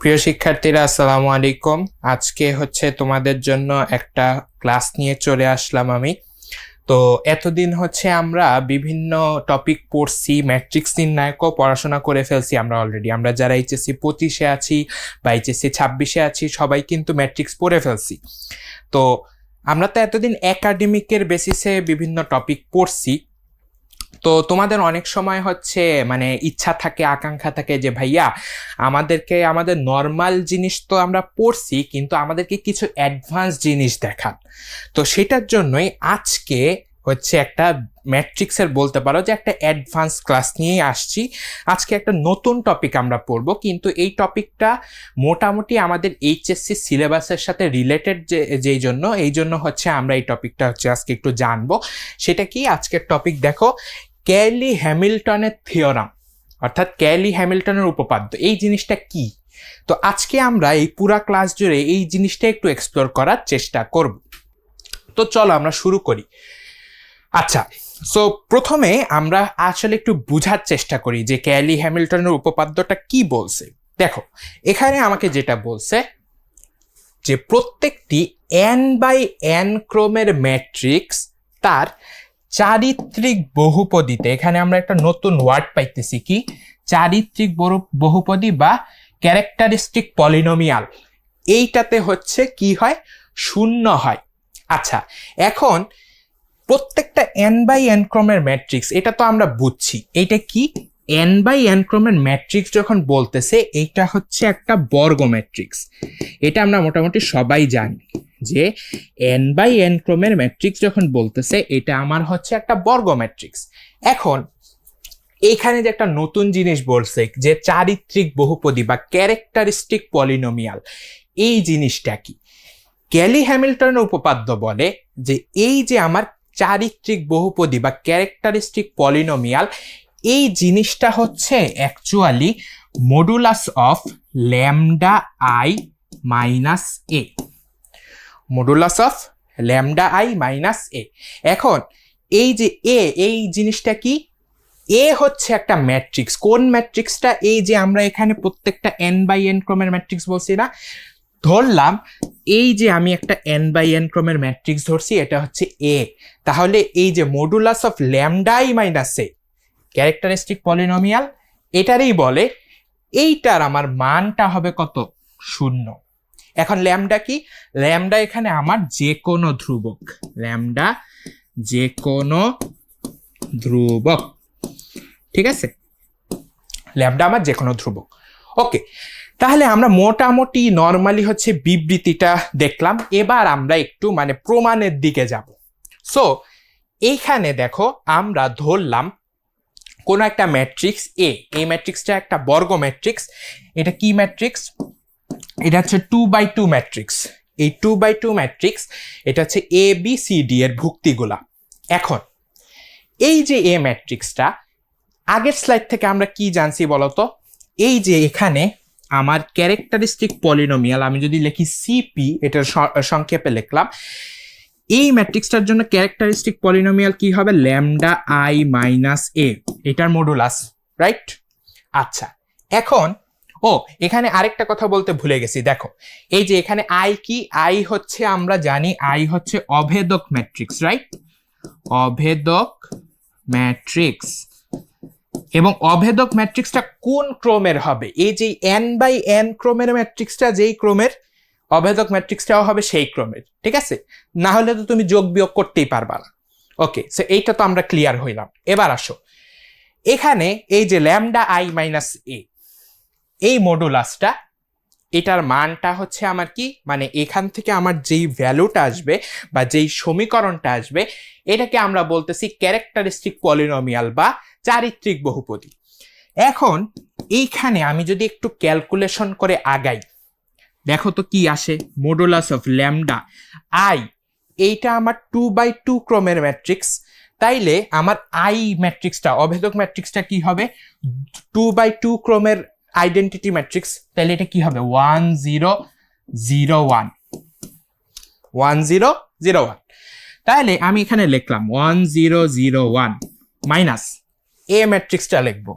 প্রিয় শিক্ষার্থীরা, আসসালামু আলাইকুম। আজকে হচ্ছে তোমাদের জন্য একটা ক্লাস নিয়ে চলে আসলাম আমি। তো এতদিন হচ্ছে আমরা বিভিন্ন টপিক পড়ছি, ম্যাট্রিক্স নির্ণায়কও পড়াশোনা করে ফেলছি আমরা অলরেডি আমরা যারা এইচএসসি পঁচিশে আছি বা এইচএসসি ছাব্বিশে আছি, সবাই কিন্তু ম্যাট্রিক্স পড়ে ফেলছি। তো আমরা তো এতদিন একাডেমিকের বেসিসে বিভিন্ন টপিক পড়ছি। তো তোমাদের অনেক সময় হচ্ছে মানে ইচ্ছা থাকে, আকাঙ্ক্ষা থাকে যে, ভাইয়া, আমাদেরকে, আমাদের নর্মাল জিনিস তো আমরা পড়ছি, কিন্তু আমাদেরকে কিছু অ্যাডভান্স জিনিস দেখান। তো সেটার জন্যই আজকে হচ্ছে একটা ম্যাট্রিক্সের বলতে পারো যে, একটা অ্যাডভান্স ক্লাস নিয়েই আসছি। আজকে একটা নতুন টপিক আমরা পড়ব, কিন্তু এই টপিকটা মোটামুটি আমাদের এইচএসসি সিলেবাসের সাথে রিলেটেড যে, যেই জন্য, এই জন্য হচ্ছে আমরা এই টপিকটা হচ্ছে আজকে একটু জানব। সেটা কি? আজকের টপিক দেখো ক্যালি হ্যামিল্টনের থিওরাম, অর্থাৎ ক্যালি হ্যামিল্টনের উপপাদ্য, এই জিনিসটা কি? তো আজকে আমরা এই পুরা ক্লাস জুড়ে এই জিনিসটা একটু এক্সপ্লোর করার চেষ্টা করব। তো চলো আমরা শুরু করি। আচ্ছা সো প্রথমে আমরা আসলে একটু বুঝার চেষ্টা করি যে ক্যালি হ্যামিল্টনের উপপাদ্যটা কি বলছে। দেখো, এখানে আমাকে যেটা বলছে যে প্রত্যেকটি এন বাই এন ক্রোমের ম্যাট্রিক্স তার চারিত্রিক বহুপদীতে, এখানে আমরা একটা নতুন ওয়ার্ড পাইতেছি কি? চারিত্রিক বহু- বহুপদী বা ক্যারেক্টারিস্টিক পলিনোমিয়াল এইটাতে হচ্ছে কি হয়? শূন্য হয়। আচ্ছা এখন প্রত্যেকটা এন বাই এন ক্রমের ম্যাট্রিক্স এটা তো আমরা বুঝছি। এটা কি? এন বাই এন ক্রমের ম্যাট্রিক্স যখন বলতেছে, এইটা হচ্ছে একটা বর্গ ম্যাট্রিক্স এটা আমরা মোটামুটি সবাই জানি। যে এন বাই এন ক্রমের ম্যাট্রিক্স যখন বলতেছে, এটা আমার হচ্ছে একটা বর্গ ম্যাট্রিক্স এখন এইখানে যে একটা নতুন জিনিস বলছে, যে চারিত্রিক বহুপদী বা ক্যারেক্টারিস্টিক পলিনোমিয়াল এই জিনিসটা কি? ক্যালি হ্যামিল্টনের উপপাদ্য বলে যে এই যে আমার চারিত্রিক বহুপদী বা ক্যারেক্টারিস্টিক পলিনোমিয়াল এই জিনিসটা হচ্ছে actually modulus of lambda I minus A modulus of lambda I minus A এখন এই যে এ এই জিনিসটা কি? এ হচ্ছে একটা ম্যাট্রিক্স কোন ম্যাট্রিক্সটা এই যে আমরা এখানে প্রত্যেকটা এন বাই এন ক্রমের ম্যাট্রিক্স বলছি না? ধরলাম, এই যে আমি একটা এন বাই এন ক্রমের ম্যাট্রিক্স ধরছি, এটা হচ্ছে এ তাহলে এই যে modulus of lambda I minus A characteristic polynomial এটারই বলে, এইটার আমার মানটা হবে কত? শূন্য। এখন ল্যামডা কি? ল্যামডা এখানে আমার যে কোনো ধ্রুবক। ল্যামডা যে কোনো ধ্রুবক। ঠিক আছে? ল্যামডা আমার যে কোনো ধ্রুবক। ওকে, তাহলে আমরা মোটামুটি নর্মালি হচ্ছে বিবৃতিটা দেখলাম। এবার আমরা একটু মানে প্রমাণের দিকে যাব। সো এইখানে দেখো আমরা ধরলাম কোনো একটা ম্যাট্রিক্স এ এই ম্যাট্রিক্সটা একটা বর্গ ম্যাট্রিক্স। এটা কি ম্যাট্রিক্স? এটা হচ্ছে টু বাই টু ম্যাট্রিক্স এই টু বাই টু ম্যাট্রিক্স এটা হচ্ছে এ বি সি ডি এর ভুক্তিগুলা। এখন, এই যে এ ম্যাট্রিক্সটা আগের স্লাইড থেকে আমরা কি জানছি বলতো? এই যে এখানে আমার ক্যারেক্টারিস্টিক পলিনোমিয়াল আমি যদি লিখি সিপি এটার সংক্ষেপে লিখলাম, এই ম্যাট্রিক্সটার জন্য ক্যারেক্টারিস্টিক পলিনোমিয়াল কি হবে? ল্যামডা আই মাইনাস এ এটার মডুলাস রাইট আচ্ছা এখন ও, এখানে আরেকটা কথা বলতে ভুলে গেছি, দেখো। এই যে এখানে আই কি? আই হচ্ছে আমরা জানি আই হচ্ছে অভেদক ম্যাট্রিক্স রাইট অভেদক ম্যাট্রিক্স এবং অভেদক ম্যাট্রিক্সটা কোন ক্রমের হবে? এই যে এন বাই এন ক্রমের ম্যাট্রিক্সটা যেই ক্রমের, অভেদক ম্যাট্রিক্সটাও হবে সেই ক্রমের, ঠিক আছে? না হলে তো তুমি যোগ বিয়োগ করতেই পারবা না। ওকে সো এইটা তো আমরা ক্লিয়ার হইলাম। এবার আসো। এখানে এই যে ল্যামডা আই মাইনাস এ এই মডুলাসটা এটার মানটা হচ্ছে আমার কি? মানে এখান থেকে আমার যেই ভ্যালুটা আসবে বা যেই সমীকরণটা আসবে, এটাকে আমরা বলতেছি ক্যারেক্টারিস্টিক পলিনোমিয়াল বা চারিত্রিক বহুপদী। এখন এইখানে আমি যদি একটু ক্যালকুলেশন করে আগাই, দেখো তো কি আসে? মডুলাস অফ ল্যামডা আই এইটা আমার টু বাই টু ক্রমের ম্যাট্রিক্স তাইলে আমার আই ম্যাট্রিক্সটা অভেদক ম্যাট্রিক্সটা কি হবে? টু বাই টু ক্রমের আইডেন্টিটি ম্যাট্রিক্স তাহলে এটা কি হবে? One zero zero one one zero zero one তাহলে আমি এখানে লিখলাম one zero zero one minus A ম্যাট্রিক্সটা লিখব।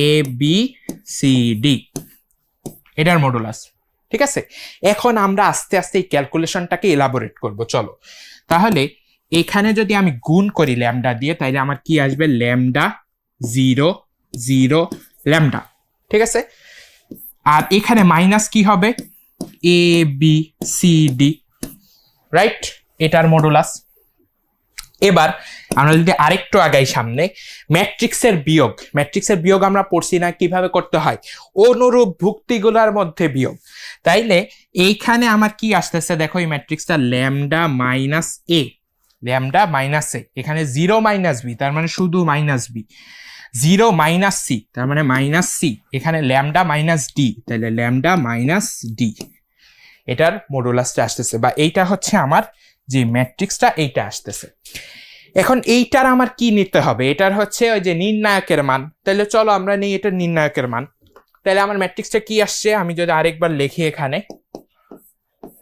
এ বি সি ডি এটার মডুলাস ঠিক আছে? এখন আমরা আস্তে আস্তে এই ক্যালকুলেশনটাকে এলাবোরেট করব, চলো। তাহলে এখানে যদি আমি গুণ করি ল্যামডা দিয়ে, তাহলে আমার কি আসবে? ল্যামডা জিরো জিরো ল্যামডা ঠিক আছে? আর এখানে মাইনাস কি হবে? A B C D right এটার মডুলাস এবার আমরা যদি আরেকটু আগাই সামনে ম্যাট্রিক্সের বিয়োগ। ম্যাট্রিক্সের বিয়োগ আমরা পড়ছি না, কীভাবে করতে হয়? অনুরূপ ভুক্তিগুলোর মধ্যে বিয়োগ। তাইলে এইখানে আমার কি আসতেছে? দেখো, এই ম্যাট্রিক্সটা lambda minus A lambda minus A এখানে জিরো মাইনাস বি তার মানে শুধু minus B zero minus C, তার মানে মাইনাস সি। এখানে ল্যামডা মাইনাস ডি, তাহলে ল্যামডা মাইনাস ডি। এটার মডুলাসটা আসতেছে, বা এইটা হচ্ছে আমার যে ম্যাট্রিক্সটা এইটা আসতেছে। এখন এইটার আমার কি নিতে হবে? এটার হচ্ছে ওই যে নির্ণায়কের মান। তাহলে চলো আমরা নিই এটা নির্ণায়কের মান। তাহলে আমার ম্যাট্রিক্সটা কি আসছে? আমি যদি আরেকবার লিখি এখানে।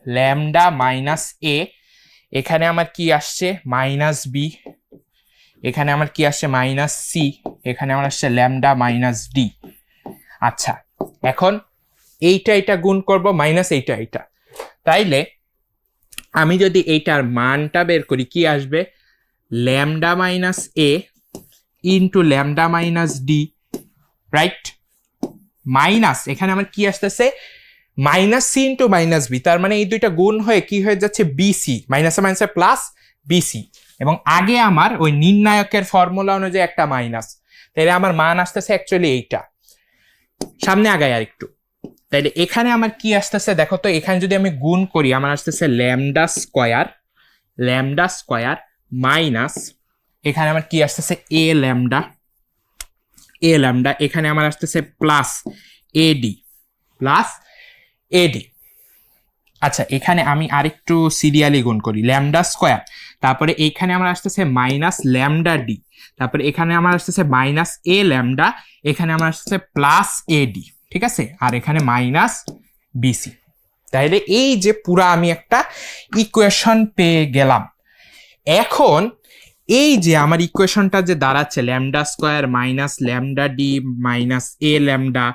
ল্যামডা মাইনাস এ, এখানে আমার কি আসছে? Minus B. এখানে আমার কি আসছে? মাইনাস সি এখানে আমার আসছে ল্যামডা মাইনাস ডি আচ্ছা এখন এইটা এটা গুণ করব মাইনাস এইটা এইটা। তাইলে আমি যদি এইটার মানটা বের করি, কি আসবে? Lambda minus A into lambda minus D right minus এখানে আমার কি আসতেছে? Minus C into minus B তার মানে এই দুইটা গুণ হয়ে কি হয়ে যাচ্ছে? বিসি মাইনাসে মাইনাসে প্লাস বিসি এবং আগে আমার ওই নির্ণায়কের ফর্মুলা অনুযায়ী একটা মাইনাস তাইলে আমার মান আসতেছে অ্যাকচুয়ালি এইটা। সামনে আগায় আর একটু তাইলে এখানে আমার কি আসতেছে? দেখো তো, এখানে যদি আমি গুণ করি, আমার আসতেছে lambda square lambda square minus এখানে আমার কি আসতেছে? এ ল্যামডা এ ল্যামডা, এখানে আমার আসতেছে প্লাস এডি প্লাস এডি আচ্ছা এখানে আমি আরেকটু সিরিয়ালি গুণ করি, ল্যামডা স্কোয়ার। তারপরে এইখানে আমার আসতেছে মাইনাস ল্যামডা ডি তারপরে এখানে আমার আসতেছে মাইনাস এ ল্যামডা এখানে আমার আসতেছে প্লাস এ ডি ঠিক আছে? আর এখানে মাইনাস বিসি তাহলে এই যে পুরা আমি একটা ইকুয়েশন পেয়ে গেলাম। এখন এই যে আমার ইকুয়েশনটা যে দাঁড়াচ্ছে lambda square minus lambda D minus A lambda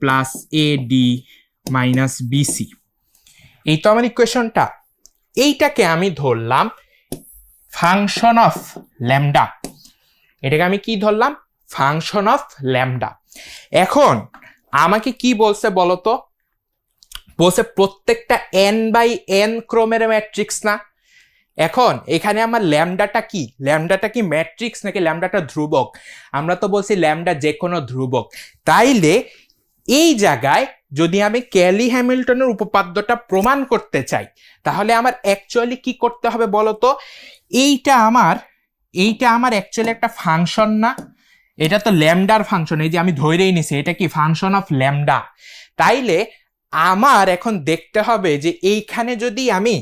plus A D minus BC এই তো আমার ইকুয়েশনটা এইটাকে আমি ধরলাম ফাংশন অফ ল্যামডা এটাকে আমি কি ধরলাম? ফাংশন অফ ল্যামডা এখন আমাকে কি বলছে বলতো? বলছে প্রত্যেকটা এন বাই এন ক্রোমের ম্যাট্রিক্স না? এখন এখানে আমার ল্যামডাটা কি? ল্যামডাটা কি ম্যাট্রিক্স নাকি ল্যামডাটা ধ্রুবক? আমরা তো বলছি ল্যামডা যে কোনো ধ্রুবক। তাইলে এই জায়গায় যদি আমি ক্যালি হ্যামিল্টনের উপপাদ্যটা প্রমাণ করতে চাই, তাহলে আমার অ্যাকচুয়ালি কি করতে হবে বলতো? এইটা আমার এইটা আমার অ্যাকচুয়ালি একটা ফাংশন না। এটা তো ল্যামডার ফাংশন এই যে আমি ধরেই নিছি, এটা কি ফাংশন অফ ল্যামডা তাইলে আমার এখন দেখতে হবে যে এইখানে যদি আমি,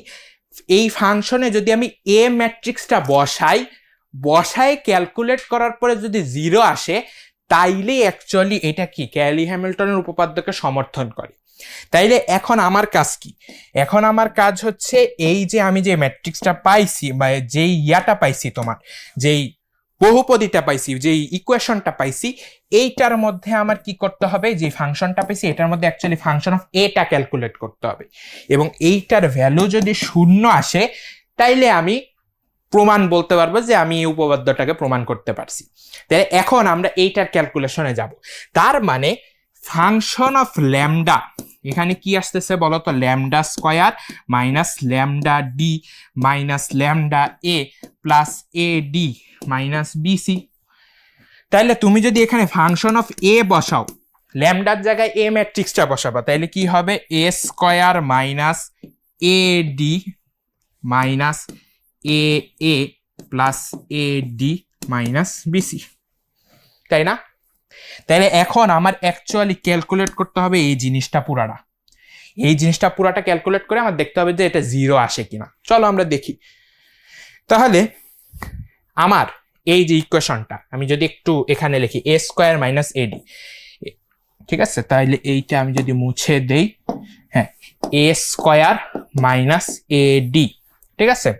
এই ফাংশনে যদি আমি এ ম্যাট্রিক্সটা বসাই, বসায় ক্যালকুলেট করার পরে যদি জিরো আসে তাইলে অ্যাকচুয়ালি এটা কি? ক্যালি হ্যামিল্টনের উপপাদ্যকে সমর্থন করে। তাইলে এখন আমার কাজ কি? এখন আমার কাজ হচ্ছে এই যে আমি যে ম্যাট্রিক্সটা পাইছি বা যেই ইয়াটা পাইছি তোমার, যেই বহুপদীটা পাইছি, যেই ইকুয়েশনটা পাইছি, এইটার মধ্যে আমার কি করতে হবে? যে ফাংশনটা পাইছি, এটার মধ্যে অ্যাকচুয়ালি ফাংশন অফ এটা ক্যালকুলেট করতে হবে। এবং এইটার ভ্যালু যদি শূন্য আসে, তাইলে আমি প্রমাণ বলতে পারব যে আমি এই উপপাদ্যটাকে প্রমাণ করতে পারছি। তাহলে এখন আমরা এইটার ক্যালকুলেশনে যাব। তার মানে ফাংশন অফ ল্যামডা এখানে কি আসতেছে বলতো? Lambda square minus lambda D minus lambda A plus A D minus BC তাহলে তুমি যদি এখানে ফাংশন অফ এ বসাও ল্যামডার জায়গায় এ ম্যাট্রিক্সটা বসাবো, তাহলে কি হবে? A square minus A D minus A A plus A D minus BC তাই না? তাহলে এখন আমার অ্যাকচুয়ালি ক্যালকুলেট করতে হবে এই জিনিসটা পুরাটা। এই জিনিসটা পুরাটা ক্যালকুলেট করে আমার দেখতে হবে যে এটা জিরো আসে কিনা। চলো আমরা দেখি। তাহলে আমার এই যে ইকুয়েশনটা আমি যদি একটু এখানে লিখি এ স্কোয়ার মাইনাস এডি ঠিক আছে? তাহলে এইটা আমি যদি মুছে দেই হ্যাঁ A square minus A D ঠিক আছে?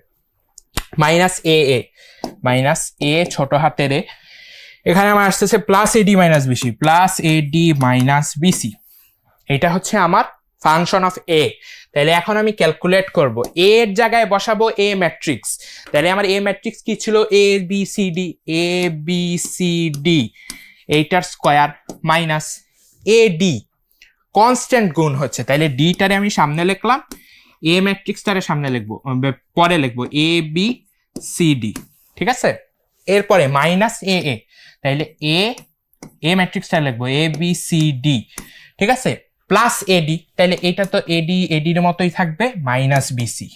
মাইনাস এ এ, মাইনাস এ ছোট হাতের এ। এখানে আমার আসতেছে plus AD minus BC plus AD minus BC এটা হচ্ছে আমার ফাংশন অফ এ তাহলে এখন আমি ক্যালকুলেট করব এর জায়গায় বসাবো এ ম্যাট্রিক্স তাহলে আমার এ ম্যাট্রিক্স কি ছিল? A B C D A B C D এইটার square minus A D constant গুণ হচ্ছে। তাহলে ডিটারে আমি সামনে লিখলাম এ ম্যাট্রিক্সটারে সামনে লিখব পরে লিখব এ বি সি ডি ঠিক আছে? এরপরে মাইনাস এ এ তাইলে এ এ ম্যাট্রিক্সটা লিখব এ বি সি ডি ঠিক আছে? প্লাস এডি তাহলে এটা তো এডি এডির মতোই থাকবে মাইনাস বিসি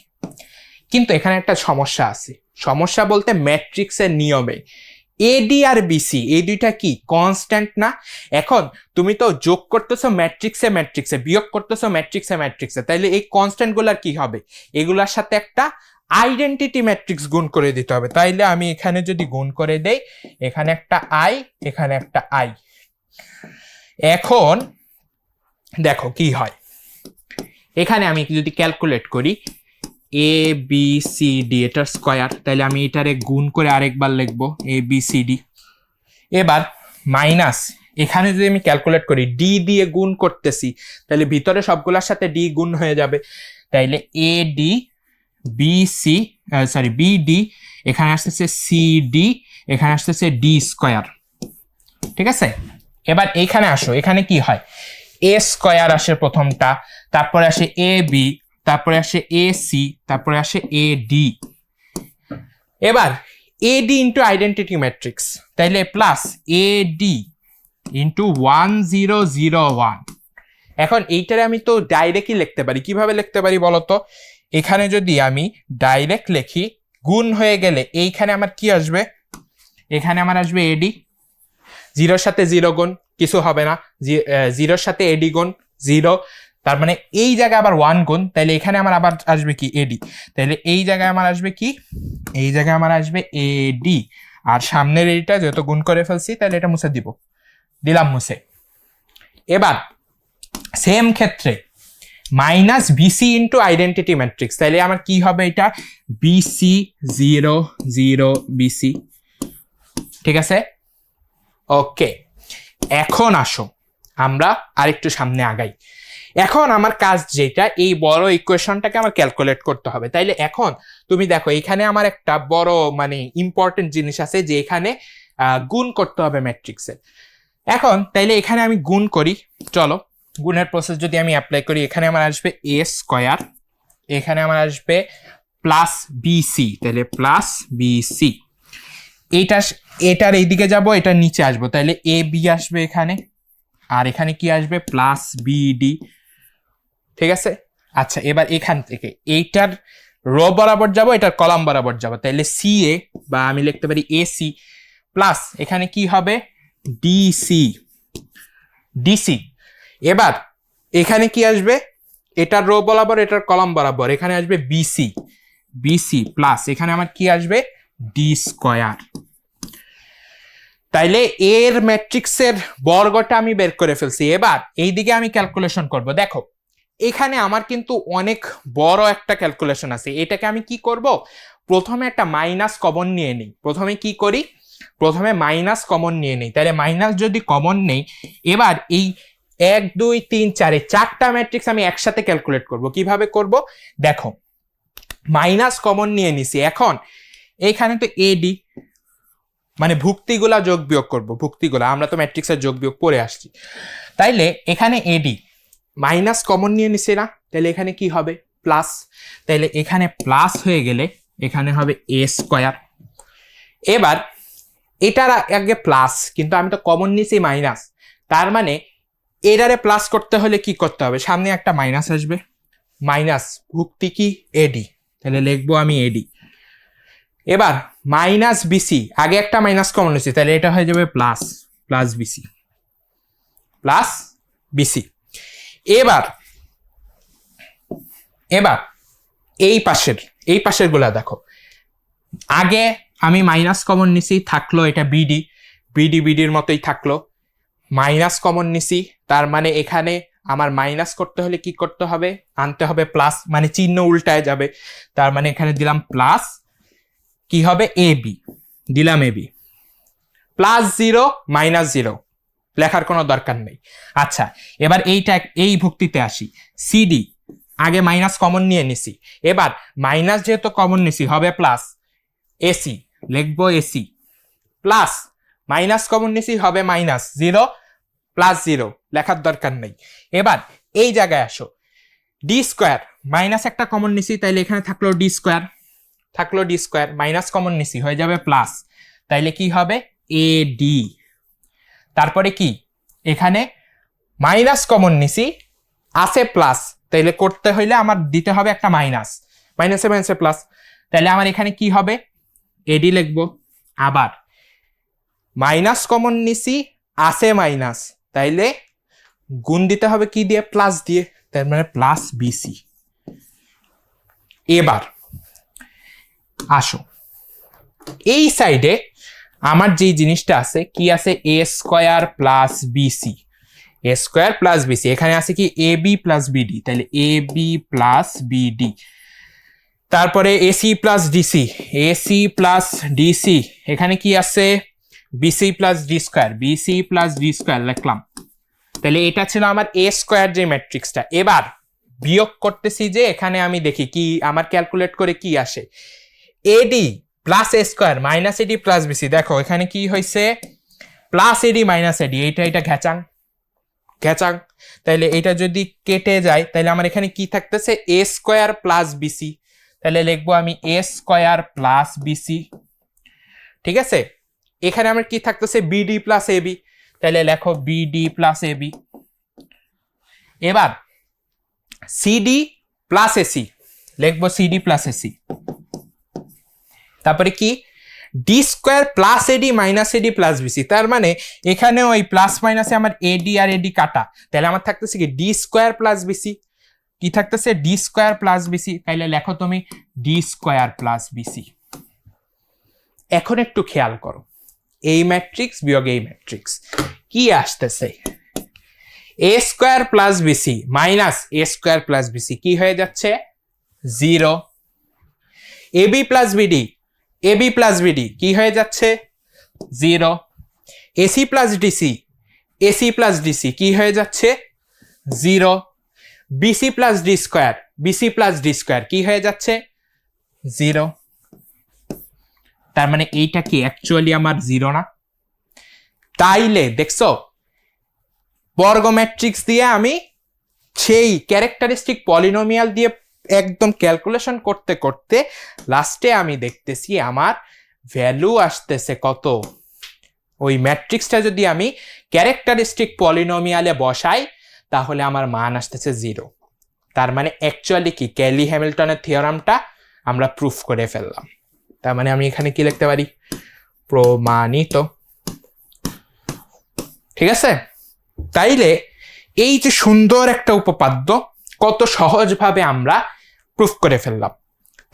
কিন্তু এখানে একটা সমস্যা আছে। সমস্যা বলতে ম্যাট্রিক্সের নিয়মে এডি আর বিসি এই দুইটা কি? কনস্ট্যান্ট না? এখন তুমি তো যোগ করতেছো ম্যাট্রিক্সে ম্যাট্রিক্সে বিয়োগ করতেছো ম্যাট্রিক্সে ম্যাট্রিক্সে তাইলে এই কনস্ট্যান্টগুলার কি হবে? এগুলার সাথে একটা আইডেন্টিটি ম্যাট্রিক্স গুণ করে দিতে হবে। তাইলে আমি এখানে যদি গুণ করে দেই, এখানে একটা আই এখানে একটা আই এখন দেখো কি হয়। এখানে আমি যদি ক্যালকুলেট করি এ বি সি ডি এটার স্কোয়ার তাহলে আমি এটারে গুণ করে আরেকবার লিখব এ বি সি ডি এবার মাইনাস এখানে যদি আমি ক্যালকুলেট করি ডি দিয়ে গুণ করতেছি তাহলে ভিতরে সবগুলোর সাথে ডি গুণ হয়ে যাবে। তাইলে A D B C sorry B D এখানে আসতেছে সি ডি এখানে আসতেছে ডি স্কোয়ার ঠিক আছে? এবার এইখানে আসো, এখানে কি হয়? এ স্কোয়ার আসে প্রথমটা, তারপরে আসে এ বি তারপরে আসে এ সি তারপরে আসে এ ডি এবার A D into identity matrix তাইলে plus A D into one zero zero one এখন এইটারে আমি তো ডাইরেক্টই লিখতে পারি। কীভাবে লিখতে পারি বলতো? এখানে যদি আমি ডাইরেক্ট লিখি, গুণ হয়ে গেলে এইখানে আমার কি আসবে? এখানে আমার আসবে এডি জিরোর সাথে জিরো গুণ, কিছু হবে না। জিরোর সাথে এডি গুণ, জিরো। তার মানে এই জায়গায় আবার ওয়ান গুণ তাহলে এখানে আমার আবার আসবে কি? এডি তাহলে এই জায়গায় আমার আসবে কি? এই জায়গায় আমার আসবে এডি আর সামনের এডিটা যত গুণ করে ফেলছি তাহলে এটা মুছে দিব। দিলাম মুছে। এবার সেম ক্ষেত্রে minus BC into identity matrix তাহলে আমার কি হবে এটা? বিসি জিরো জিরো বিসি ঠিক আছে? ওকে এখন আসো, আমরা আরেকটু সামনে আগাই। এখন আমার কাজ যেটা, এই বড় ইকুয়েশনটাকে আমার ক্যালকুলেট করতে হবে। তাইলে এখন তুমি দেখো, এখানে আমার একটা বড় মানে ইম্পর্টেন্ট জিনিস আছে যে এখানে গুণ করতে হবে ম্যাট্রিক্সে এখন তাইলে এখানে আমি গুণ করি, চলো। গুণের প্রসেস যদি আমি অ্যাপ্লাই করি, এখানে আমার আসবে এ স্কোয়ার এখানে আমার আসবে প্লাস বিসি তাহলে প্লাস বিসি এইটা এটার এইদিকে যাব, এটার নিচে আসব। তাহলে এ বি আসবে এখানে, আর এখানে কি আসবে? প্লাস বিডি ঠিক আছে? আচ্ছা এবার এখান থেকে। এইটার রো বরাবর যাব, এটার কলাম বরাবর যাব। তাহলে সি এ, বা আমি লিখতে পারি এ সি প্লাস এখানে কি হবে? ডিসি ডিসি এবার, এখানে কি আসবে? এটার রো বরাবর, এটার কলাম বরাবর। এখানে আসবে বিসি বিসি প্লাস এখানে আমার কি আসবে? ডি স্কোয়ার তাইলে এর ম্যাট্রিক্সের বর্গটা আমি বের করে ফেলছি। এবার, এইদিকে আমি ক্যালকুলেশন করব। দেখো এখানে আমার কিন্তু অনেক বড় একটা ক্যালকুলেশন আছে। এটাকে আমি কি করব? প্রথমে একটা মাইনাস কমন নিয়ে নিই। প্রথমে কি করি? প্রথমে মাইনাস কমন নিয়ে নিই। তাহলে মাইনাস যদি কমন নেই, এবার এই এক, দুই, তিন, চারে চারটা ম্যাট্রিক্স আমি একসাথে ক্যালকুলেট করব। কীভাবে করব? দেখো মাইনাস কমন নিয়ে নিছি। এখন এইখানে তো এডি মানে ভুক্তিগুলা যোগ বিয়োগ করব। ভুক্তিগুলা, আমরা তো ম্যাট্রিক্সের যোগ বিয়োগ পড়ে আসছি। তাইলে এখানে এডি মাইনাস কমন নিয়ে নিছে না তাহলে এখানে কি হবে? প্লাস। তাইলে এখানে প্লাস হয়ে গেলে এখানে হবে এ স্কোয়ার। এবার, এটার আগে প্লাস, কিন্তু আমি তো কমন নিছি মাইনাস। তার মানে এটারে প্লাস করতে হলে কি করতে হবে? সামনে একটা মাইনাস আসবে। মাইনাস ভুক্তি কি? এডি তাহলে লিখব আমি এডি এবার, মাইনাস বিসি আগে একটা মাইনাস কমন হয়েছে তাহলে এটা হয়ে যাবে plus plus BC plus BC এবার এবার, এই পাশের এই পাশেরগুলা দেখো। আগে আমি মাইনাস কমন নিছি, থাকল এটা বিডি বিডি বিডির মতোই থাকল। মাইনাস কমন নিছি, তার মানে এখানে আমার মাইনাস করতে হলে কি করতে হবে? আনতে হবে প্লাস মানে চিহ্ন উল্টায় যাবে। তার মানে এখানে দিলাম প্লাস কি হবে? এ বি দিলাম A B plus zero minus zero লেখার কোনো দরকার নেই। আচ্ছা এবার এইটা এই ভুক্তিতে আসি। সিডি আগে মাইনাস কমন নিয়ে নিছি। এবার মাইনাস যেহেতু কমন নিছি, হবে প্লাস এসি লিখব এসি প্লাস মাইনাস কমন নিছি, হবে মাইনাস জিরো প্লাস জিরো লেখার দরকার নেই। এবার এই জায়গায় আসো। ডি স্কোয়ার মাইনাস একটা কমন নিছি, তাইলে এখানে থাকল ডি স্কোয়ার থাকল ডি স্কোয়ার মাইনাস কমন নিছি, হয়ে যাবে প্লাস তাইলে কি হবে? এ ডি তারপরে কি? এখানে মাইনাস কমন নিছি, আছে প্লাস তাইলে করতে হইলে আমার দিতে হবে একটা মাইনাস মাইনাসে মাইনাসে প্লাস তাহলে আমার এখানে কি হবে? এডি লিখব। আবার মাইনাস কমন নিছি, আছে মাইনাস তাইলে গুণ দিতে হবে কি দিয়ে? প্লাস দিয়ে। তার মানে প্লাস বিসি এবার আসো। এই সাইডে আমার যেই জিনিসটা আছে, কি আছে? A square plus BC A square plus BC এখানে আছে কি? এ বি প্লাস বিডি তাহলে এ বি প্লাস বিডি তারপরে AC plus DC AC plus DC এখানে কি আছে? BC plus D square BC plus D square লিখলাম। তাহলে এটা ছিল আমার এ স্কোয়ার যে ম্যাট্রিক্সটা এবার বিয়োগ করতেছি যে এখানে আমি দেখি কি, আমার ক্যালকুলেট করে কি আসে? AD plus A square minus AD plus BC দেখো, এখানে কি হয়েছে প্লাস এডি মাইনাস এডি এইটা এটা ঘ্যাচাং। ঘ্যাচাং। তাহলে এটা যদি কেটে যায় তাহলে আমার এখানে কি থাকতেছে? এ স্কোয়ার প্লাস বিসি তাহলে লিখব আমি এ স্কোয়ার প্লাস বিসি ঠিক আছে? এখানে আমার কি থাকতেছে? বিডি প্লাস এবি তাহলে লেখো বিডি প্লাস এবি এবার সিডি প্লাস এসি লিখব সিডি প্লাস এসি তারপরে কি? D square plus AD minus AD plus BC তার মানে এখানে ওই প্লাস মাইনাসে আমার এডি আর এডি কাটা। তাহলে আমার থাকতেছে কি? ডি স্কোয়ার প্লাস বিসি কি থাকতেছে? ডি স্কোয়ার প্লাস বিসি তাইলে লেখো তুমি ডি স্কোয়ার প্লাস বিসি এখন একটু খেয়াল করো। এই ম্যাট্রিক্স বিয়োগ এই ম্যাট্রিক্স কি আসতেছে? A square plus BC minus A square plus BC কি হয়ে যাচ্ছে? Zero AB plus BD AB plus BD কি হয়ে যাচ্ছে? Zero AC plus DC AC plus DC কি হয়ে যাচ্ছে? Zero BC plus D square BC plus D square কি হয়ে যাচ্ছে? জিরো তার মানে এইটা কি অ্যাকচুয়ালি আমার জিরো না? তাইলে দেখছ বর্গ ম্যাট্রিক্স দিয়ে আমি সেই ক্যারেক্টারিস্টিক পলিনোমিয়াল দিয়ে একদম ক্যালকুলেশন করতে করতে লাস্টে আমি দেখতেছি আমার ভ্যালু আসতেছে কত? ওই ম্যাট্রিক্সটা যদি আমি ক্যারেক্টারিস্টিক পলিনোমিয়ালে বসাই, তাহলে আমার মান আসতেছে জিরো তার মানে অ্যাকচুয়ালি কি? ক্যালি হ্যামিল্টনের থিওরামটা আমরা প্রুফ করে ফেললাম। তার মানে আমি এখানে কি লিখতে পারি? প্রমাণিত। ঠিক আছে? তাইলে এই যে সুন্দর একটা উপপাদ্য, কত সহজভাবে আমরা প্রুফ করে ফেললাম।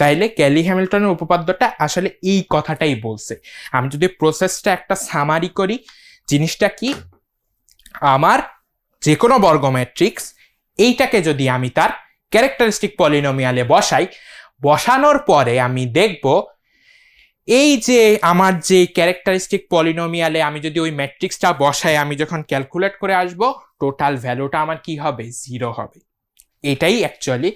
তাইলে ক্যালি হ্যামিল্টনের উপপাদ্যটা আসলে এই কথাটাই বলছে। আমি যদি প্রসেসটা একটা সামারি করি, জিনিসটা কি? আমার যে কোনো বর্গ ম্যাট্রিক্স এইটাকে যদি আমি তার ক্যারেক্টারিস্টিক পলিনোমিয়ালে বসাই, বসানোর পরে আমি দেখব, এই যে আমার যে ক্যারেক্টারিস্টিক পলিনোমিয়ালে আমি যদি ওই ম্যাট্রিক্সটা বসাই, আমি যখন ক্যালকুলেট করে আসব টোটাল ভ্যালুটা আমার কি হবে? জিরো হবে। এটাই অ্যাকচুয়ালি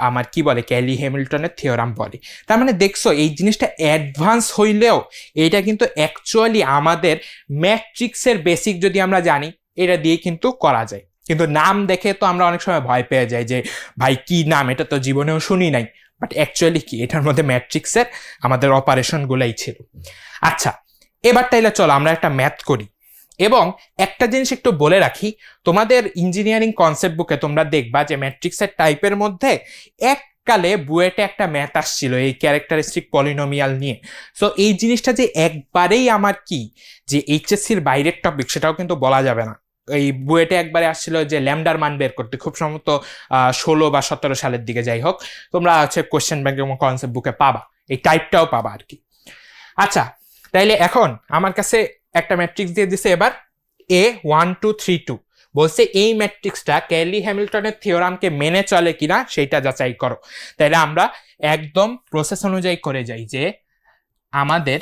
আমার কি বলে, ক্যালি হ্যামিল্টনের থিওরাম বলে। তার মানে দেখছ, এই জিনিসটা অ্যাডভান্স হইলেও এটা কিন্তু অ্যাকচুয়ালি আমাদের ম্যাট্রিক্সের বেসিক যদি আমরা জানি, এটা দিয়ে কিন্তু করা যায়। কিন্তু নাম দেখে তো আমরা অনেক সময় ভয় পেয়ে যাই যে, ভাই, কি নাম? এটা তো জীবনেও শুনি নাই। বাট অ্যাকচুয়ালি কি? এটার মধ্যে ম্যাট্রিক্সের আমাদের অপারেশনগুলাই ছিল। আচ্ছা এবার তাইলে চলো, আমরা একটা ম্যাথ করি। এবং একটা জিনিস একটু বলে রাখি, তোমাদের ইঞ্জিনিয়ারিং কনসেপ্ট বুকে তোমরা দেখবা যে ম্যাট্রিক্সের টাইপের মধ্যে এককালে বুয়েটে একটা ম্যাথ আসছিল এই ক্যারেক্টারিস্টিক পলিনোমিয়াল নিয়ে। সো এই জিনিসটা যে একবারেই আমার কি? যে এইচএসসির বাইরের টপিক সেটাও কিন্তু বলা যাবে না। এই বুয়েটে একবারে আসছিল যে ল্যামডার মান বের করতে, খুব সম্ভবত ষোলো বা সতেরো সালের দিকে যাই হোক, তোমরা হচ্ছে কোয়েশ্চেন ব্যাংক এবং কনসেপ্ট বুকে পাবা, এই টাইপটাও পাবা আর কি। আচ্ছা তাইলে এখন আমার কাছে একটা ম্যাট্রিক্স দিয়ে দিছে এবার A one two three two বলছে এই ম্যাট্রিক্সটা ক্যালি হ্যামিল্টনের থিওরামকে মেনে চলে কিনা সেইটা যাচাই করো। তাহলে আমরা একদম প্রসেস অনুযায়ী করে যাই যে আমাদের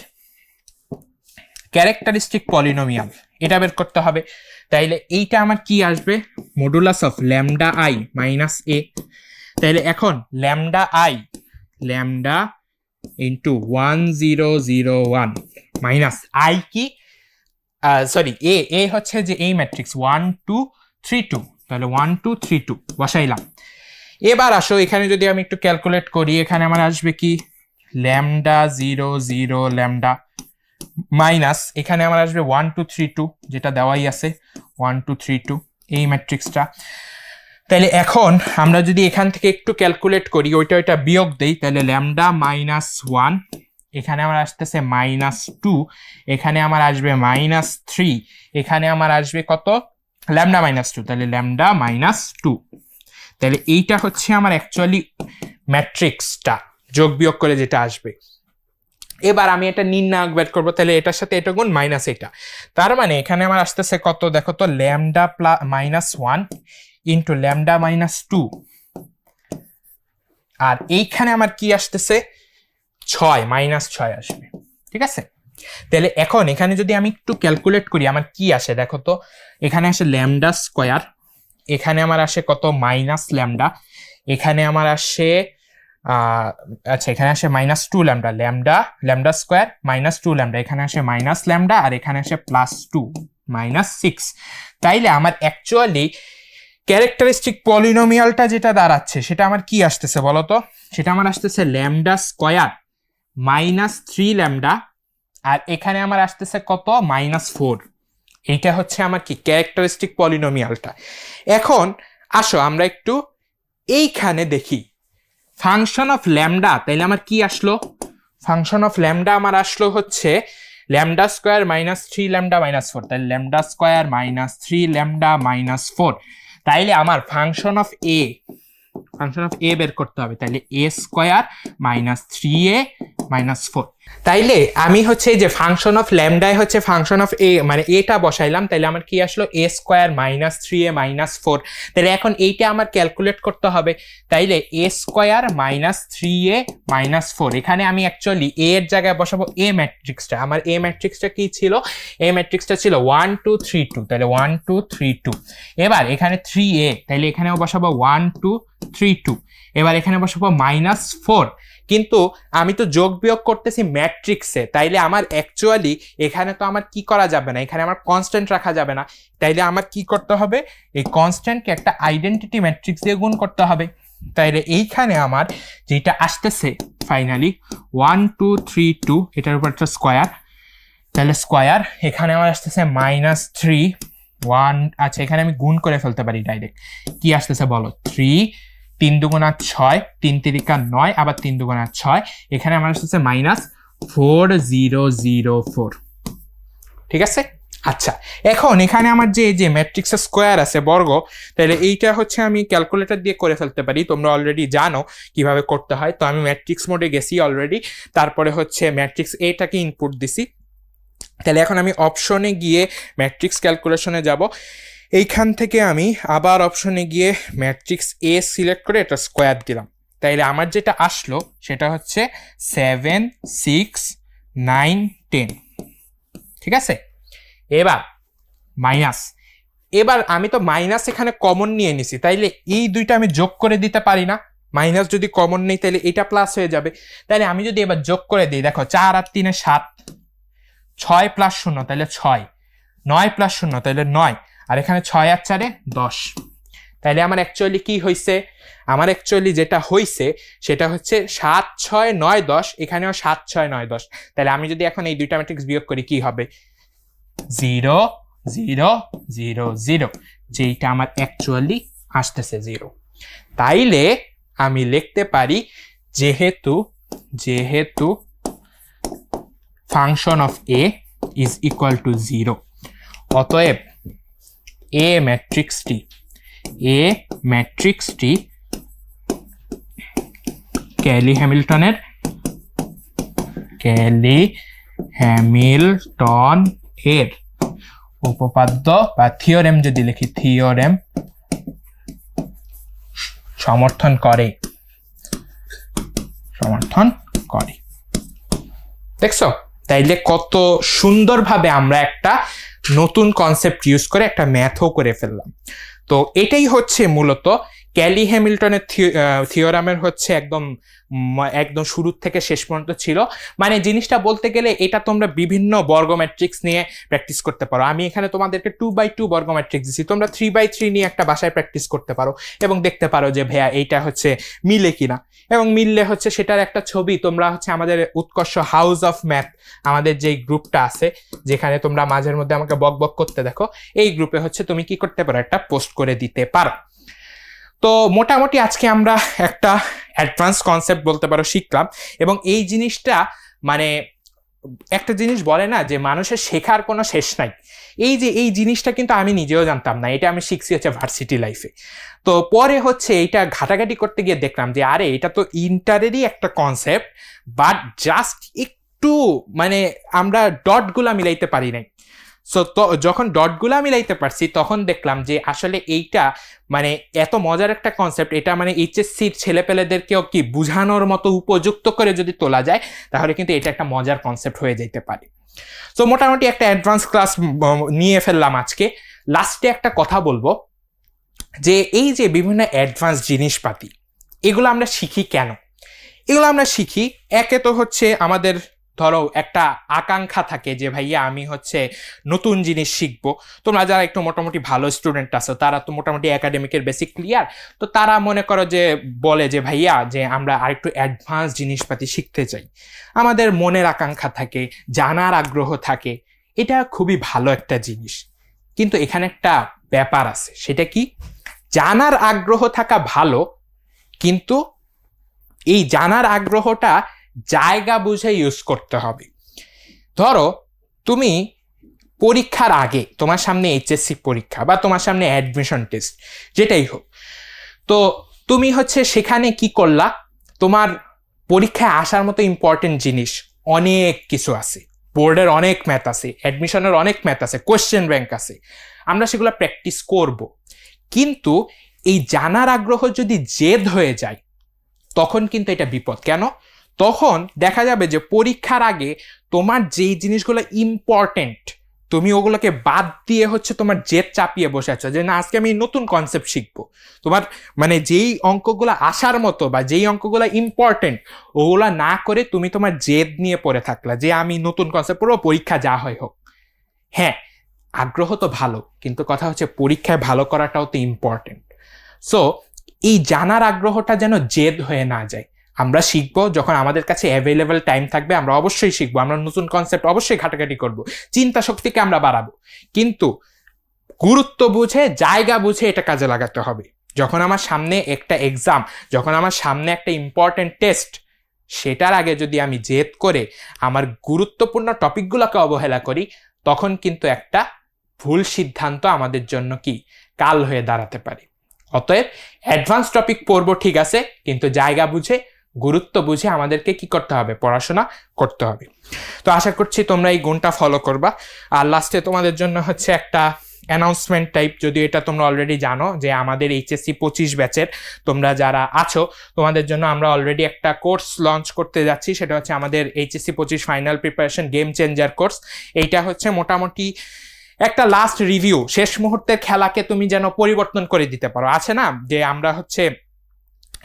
ক্যারেক্টারিস্টিক পলিনোমিয়াল এটা বের করতে হবে। তাইলে এইটা আমার কি আসবে? Modulus of lambda I minus A তাইলে এখন lambda I lambda into one zero zero one minus I কি? সরি এ এ হচ্ছে যে এই matrix one two three two তাহলে ওয়ান টু থ্রি টু বসাইলাম। এবার আসো, এখানে যদি আমি একটু ক্যালকুলেট করি, এখানে আমার আসবে কি? Lambda zero zero, lambda minus, এখানে আমার আসবে ওয়ান টু থ্রি টু যেটা দেওয়াই আছে ওয়ান টু থ্রি টু এই ম্যাট্রিক্সটা তাহলে এখন আমরা যদি এখান থেকে একটু ক্যালকুলেট করি, ওইটা ওইটা বিয়োগ দেই, তাহলে ল্যামডা মাইনাস ওয়ান এখানে আমার আসতেছে মাইনাস টু এখানে আমার আসবে মাইনাস থ্রি এখানে আমার আসবে কত? ল্যামডা মাইনাস টু তাহলে ল্যামডা মাইনাস টু তাহলে এইটা হচ্ছে আমার অ্যাকচুয়ালি ম্যাট্রিক্সটা যোগ বিয়োগ করে যেটা আসবে। এবার আমি এটা নির্ণায়ক বের করব, তাহলে এটার সাথে এটা গুণ মাইনাস এটা। তার মানে এখানে আমার আসতেছে কত? দেখো তো lambda plus minus one into lambda minus two আর এইখানে আমার কি আসতেছে? ছয় মাইনাস ছয় আসবে। ঠিক আছে? তাহলে এখন এখানে যদি আমি একটু ক্যালকুলেট করি, আমার কি আসে? দেখো তো, এখানে আসে ল্যামডা স্কোয়ার এখানে আমার আসে কত? মাইনাস ল্যামডা এখানে আমার আসে আচ্ছা এখানে আসে minus two lambda lambda lambda square minus two lambda এখানে আসে মাইনাস ল্যামডা আর এখানে আসে প্লাস টু মাইনাস সিক্স তাইলে আমার অ্যাকচুয়ালি ক্যারেক্টারিস্টিক পলিনোমিয়ালটা যেটা দাঁড়াচ্ছে, সেটা আমার কি আসতেছে বলো তো? সেটা আমার আসতেছে lambda square minus three lambda, আর এখানে আমার আসতেছে কত? Minus four. এইটা হচ্ছে আমার কি? ক্যারেক্টারিস্টিক পলিনোমিয়ালটা। এখন আসো, আমরা একটু এইখানে দেখি। ফাংশন অফ ল্যামডা, তাইলে আমার কি আসলো? ফাংশন অফ ল্যামডা আমার আসলো হচ্ছে lambda square minus three lambda minus four. তাহলে lambda square minus three lambda minus four. তাইলে আমার function of A, function of A বের করতে হবে। তাইলে A square minus three A minus four তাইলে আমি হচ্ছে যে ফাংশন অফ ল্যামডায় হচ্ছে ফাংশন অফ এ মানে এটা বসাইলাম, তাইলে আমার কি আসলো? A square minus three A minus four তাহলে এখন এইটা আমার ক্যালকুলেট করতে হবে। তাইলে A square minus three A minus four এখানে আমি অ্যাকচুয়ালি এ এর জায়গায় বসাবো এ ম্যাট্রিক্সটা আমার এ ম্যাট্রিক্সটা কি ছিল? এ ম্যাট্রিক্সটা ছিল ওয়ান টু থ্রি টু তাহলে ওয়ান টু থ্রি টু এবার এখানে থ্রি এ তাহলে এখানেও বসাবো ওয়ান টু থ্রি টু এবার এখানে বসাবো মাইনাস ফোর কিন্তু আমি তো যোগ বিয়োগ করতেছি ম্যাট্রিক্সে তাইলে আমার অ্যাকচুয়ালি এখানে তো আমার কি করা যাবে না? এখানে আমার কনস্ট্যান্ট রাখা যাবে না। তাইলে আমার কি করতে হবে? এই কনস্ট্যান্টকে একটা আইডেন্টিটি ম্যাট্রিক্স দিয়ে গুণ করতে হবে। তাইলে এইখানে আমার যেটা আসতেছে finally one two three two এটার উপর একটা স্কোয়ার তাহলে স্কোয়ার এখানে আমার আসতেছে মাইনাস থ্রি ওয়ান আচ্ছা এখানে আমি গুণ করে ফেলতে পারি ডাইরেক্ট কি আসতেছে বলো? থ্রি তিন দুগুণা ছয়, তিন তিরিকা নয়, আবার তিন দুগুণা ছয়। এখানে আমার আসতেছে minus four zero zero four ঠিক আছে? আচ্ছা এখন এখানে আমার যে যে ম্যাট্রিক্সের স্কোয়ার আছে বর্গ, তাহলে এইটা হচ্ছে আমি ক্যালকুলেটর দিয়ে করে ফেলতে পারি। তোমরা অলরেডি জানো কীভাবে করতে হয়। তো আমি ম্যাট্রিক্স মোডে গেছি অলরেডি তারপরে হচ্ছে ম্যাট্রিক্স এটাকে ইনপুট দিছি। তাহলে এখন আমি অপশনে গিয়ে ম্যাট্রিক্স ক্যালকুলেশনে যাব। এইখান থেকে আমি আবার অপশনে গিয়ে ম্যাট্রিক্স এ সিলেক্ট করে এটা স্কোয়ার দিলাম। তাইলে আমার যেটা আসলো সেটা হচ্ছে সেভেন সিক্স নাইন টেন ঠিক আছে? এবার মাইনাস এবার আমি তো মাইনাস এখানে কমন নিয়ে নিছি, তাইলে এই দুইটা আমি যোগ করে দিতে পারি না। মাইনাস যদি কমন নেই তাহলে এটা প্লাস হয়ে যাবে। তাহলে আমি যদি এবার যোগ করে দিই, দেখো, চার আর তিনে সাত, ছয় প্লাস শূন্য তাহলে ছয়, নয় প্লাস শূন্য তাহলে নয়। আর এখানে ছয় আর চারে দশ। তাইলে আমার অ্যাকচুয়ালি কি হয়েছে আমার অ্যাকচুয়ালি যেটা হয়েছে সেটা হচ্ছে সাত, ছয়, নয়, দশ, এখানেও সাত, ছয়, নয়, দশ। তাহলে আমি যদি এখন এই দুইটা ম্যাট্রিক্স বিয়োগ করি, কি হবে? Zero zero zero zero. যেইটা আমার অ্যাকচুয়ালি আসতেছে জিরো। তাইলে আমি লিখতে পারি, যেহেতু যেহেতু function of A is equal to zero অতএব এ ম্যাট্রিক্সটি এ ম্যাট্রিক্সটি ক্যালি হ্যামিল্টনের ক্যালি হ্যামিল্টন এর। উপপাদ্য বা থিওরেম যদি লিখি থিওরেম সমর্থন করে। সমর্থন করে। দেখছ? তাইলে কত সুন্দরভাবে আমরা একটা নতুন কনসেপ্ট ইউজ করে একটা ম্যাথও করে ফেললাম। তো এটাই হচ্ছে মূলত ক্যালি হ্যামিল্টনের থিওরামের হচ্ছে একদম একদম শুরুর থেকে শেষ পর্যন্ত ছিল। মানে জিনিসটা বলতে গেলে এটা তোমরা বিভিন্ন বর্গ ম্যাট্রিক্স নিয়ে প্র্যাকটিস করতে পারো। আমি এখানে তোমাদেরকে টু বাই টু বর্গ ম্যাট্রিক্স দিচ্ছি তোমরা থ্রি বাই থ্রি নিয়ে একটা বাসায় প্র্যাকটিস করতে পারো এবং দেখতে পারো যে, ভাইয়া, এইটা হচ্ছে মিলে কিনা? এবং মিললে হচ্ছে সেটার একটা ছবি তোমরা হচ্ছে আমাদের উৎকর্ষ হাউস অফ ম্যাথ আমাদের যে গ্রুপটা আছে, যেখানে তোমরা মাঝের মধ্যে আমাকে বক বক করতে দেখো, এই গ্রুপে হচ্ছে তুমি কি করতে পারো? একটা পোস্ট করে দিতে পারো। তো মোটামুটি আজকে আমরা একটা অ্যাডভান্স কনসেপ্ট বলতে পারো শিখলাম এবং এই জিনিসটা মানে একটা জিনিস বলে না যে মানুষের শেখার কোনো শেষ নাই। এই যে এই জিনিসটা কিন্তু আমি নিজেও জানতাম না, এটা আমি শিখছি হচ্ছে ভার্সিটি লাইফে তো পরে হচ্ছে এইটা ঘাটাঘাটি করতে গিয়ে দেখলাম যে আরে এটা তো ইন্টারেরই একটা কনসেপ্ট বাট জাস্ট একটু মানে আমরা ডটগুলা মিলাইতে পারি নাই। সো তো যখন ডটগুলা মিলাইতে পারছি, তখন দেখলাম যে আসলে এইটা মানে এত মজার একটা কনসেপ্ট এটা মানে এইচএসসির ছেলেপেলেদেরকেও কি বুঝানোর মতো উপযুক্ত করে যদি তোলা যায়, তাহলে কিন্তু এটা একটা মজার কনসেপ্ট হয়ে যেতে পারে। সো মোটামুটি একটা অ্যাডভান্স ক্লাস নিয়ে ফেললাম আজকে। লাস্টে একটা কথা বলব, যে এই যে বিভিন্ন অ্যাডভান্স জিনিসপাতি, এগুলো আমরা শিখি কেন? এগুলো আমরা শিখি, একে তো হচ্ছে আমাদের ধরো একটা আকাঙ্ক্ষা থাকে যে, ভাইয়া, আমি হচ্ছে নতুন জিনিস শিখব। তোমরা যারা একটু মোটামুটি ভালো স্টুডেন্ট আছো, তারা তো মোটামুটি একাডেমিকের বেসিক ক্লিয়ার তো তারা মনে করো যে, বলে যে, ভাইয়া, যে, আমরা আরেকটু অ্যাডভান্স জিনিসপাতি শিখতে চাই। আমাদের মনের আকাঙ্ক্ষা থাকে, জানার আগ্রহ থাকে। এটা খুবই ভালো একটা জিনিস। কিন্তু এখানে একটা ব্যাপার আছে, সেটা কি? জানার আগ্রহ থাকা ভালো, কিন্তু এই জানার আগ্রহটা জায়গা বুঝে ইউজ করতে হবে। ধরো, তুমি পরীক্ষার আগে তোমার সামনে এইচএসসি পরীক্ষা বা তোমার সামনে অ্যাডমিশন টেস্ট যেটাই হোক। তো তুমি হচ্ছে সেখানে কি করলা? তোমার পরীক্ষায় আসার মতো ইম্পর্টেন্ট জিনিস অনেক কিছু আছে। বোর্ডের অনেক ম্যাথ আছে অ্যাডমিশনের অনেক ম্যাথ আছে কোয়েশ্চেন ব্যাংক আছে। আমরা সেগুলো প্র্যাকটিস করব। কিন্তু এই জানার আগ্রহ যদি জেদ হয়ে যায়, তখন কিন্তু এটা বিপদ। কেন? তখন দেখা যাবে যে পরীক্ষার আগে তোমার যেই জিনিসগুলো ইম্পর্টেন্ট তুমি ওগুলোকে বাদ দিয়ে হচ্ছে তোমার জেদ চাপিয়ে বসে আছো যে না, আজকে আমি নতুন কনসেপ্ট শিখব। তোমার মানে যেই অঙ্কগুলো আসার মতো বা যেই অঙ্কগুলো ইম্পর্টেন্ট ওগুলো না করে তুমি তোমার জেদ নিয়ে পড়ে থাকলা যে আমি নতুন কনসেপ্ট পড়ব, পরীক্ষা যা হয় হোক। হ্যাঁ আগ্রহ তো ভালো, কিন্তু কথা হচ্ছে পরীক্ষায় ভালো করাটাও তো ইম্পর্টেন্ট সো এই জানার আগ্রহটা যেন জেদ হয়ে না যায়। আমরা শিখব, যখন আমাদের কাছে অ্যাভেলেবেল টাইম থাকবে, আমরা অবশ্যই শিখব। আমরা নতুন কনসেপ্ট অবশ্যই ঘাটাঘাটি করব। চিন্তা শক্তিকে আমরা বাড়াবো। কিন্তু গুরুত্ব বুঝে, জায়গা বুঝে এটা কাজে লাগাতে হবে। যখন আমার সামনে একটা এক্সাম যখন আমার সামনে একটা ইম্পর্টেন্ট টেস্ট সেটার আগে যদি আমি জেদ করে আমার গুরুত্বপূর্ণ টপিকগুলোকে অবহেলা করি, তখন কিন্তু একটা ভুল সিদ্ধান্ত আমাদের জন্য কি? কাল হয়ে দাঁড়াতে পারে। অতএব অ্যাডভান্স টপিক পড়ব, ঠিক আছে, কিন্তু জায়গা বুঝে গুরুত্ব বুঝে আমাদেরকে কি করতে হবে? পড়াশোনা করতে হবে। তো আশা করছি তোমরা এই গুণটা ফলো করবা। আর লাস্টে তোমাদের জন্য হচ্ছে একটা অ্যানাউন্সমেন্ট টাইপ যদি এটা তোমরা অলরেডি জানো যে আমাদের এইচএসসি পঁচিশ ব্যাচের তোমরা যারা আছো, তোমাদের জন্য আমরা অলরেডি একটা কোর্স লঞ্চ করতে যাচ্ছি। সেটা হচ্ছে আমাদের এইচএসসি পঁচিশ final preparation game changer course এইটা হচ্ছে মোটামুটি একটা লাস্ট রিভিউ শেষ মুহূর্তের খেলাকে তুমি যেন পরিবর্তন করে দিতে পারো। আছে না? যে আমরা হচ্ছে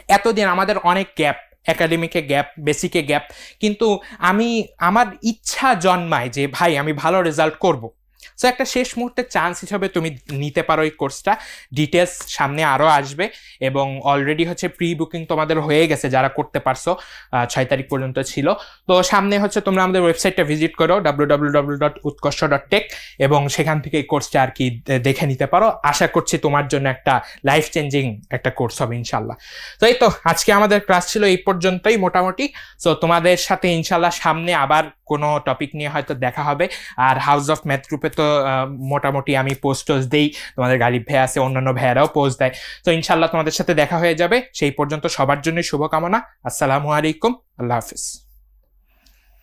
এতদিন আমাদের অনেক গ্যাপ একাডেমিকে গ্যাপ বেসিকে গ্যাপ কিন্তু আমি, আমার ইচ্ছা জন্মায় যে, ভাই, আমি ভালো রেজাল্ট করব। সো একটা শেষ মুহূর্তে চান্স হিসাবে তুমি নিতে পারো এই কোর্সটা ডিটেলস সামনে আরও আসবে এবং অলরেডি হচ্ছে প্রি বুকিং তোমাদের হয়ে গেছে যারা করতে পারছ ছয় তারিখ পর্যন্ত ছিল। তো সামনে হচ্ছে তোমরা আমাদের ওয়েবসাইটটা ভিজিট করো W dot Utkorsho dot tech এবং সেখান থেকে এই কোর্সটা আর কি দেখে নিতে পারো। আশা করছি তোমার জন্য একটা লাইফ চেঞ্জিং একটা কোর্স হবে ইনশাল্লাহ তো এই তো, আজকে আমাদের ক্লাস ছিল এই পর্যন্তই মোটামুটি। সো তোমাদের সাথে ইনশাল্লাহ সামনে আবার কোনো টপিক নিয়ে হয়তো দেখা হবে। আর হাউস অফ ম্যাথ গ্রুপে তো আহ, মোটামুটি আমি পোস্ট টোস্ট দিই। তোমাদের গালিব ভাই আছে অন্যান্য ভাইয়ারাও পোস্ট দেয়। তো ইনশাল্লাহ তোমাদের সাথে দেখা হয়ে যাবে। সেই পর্যন্ত সবার জন্য শুভকামনা। আসসালামু আলাইকুম। আল্লাহ হাফিজ।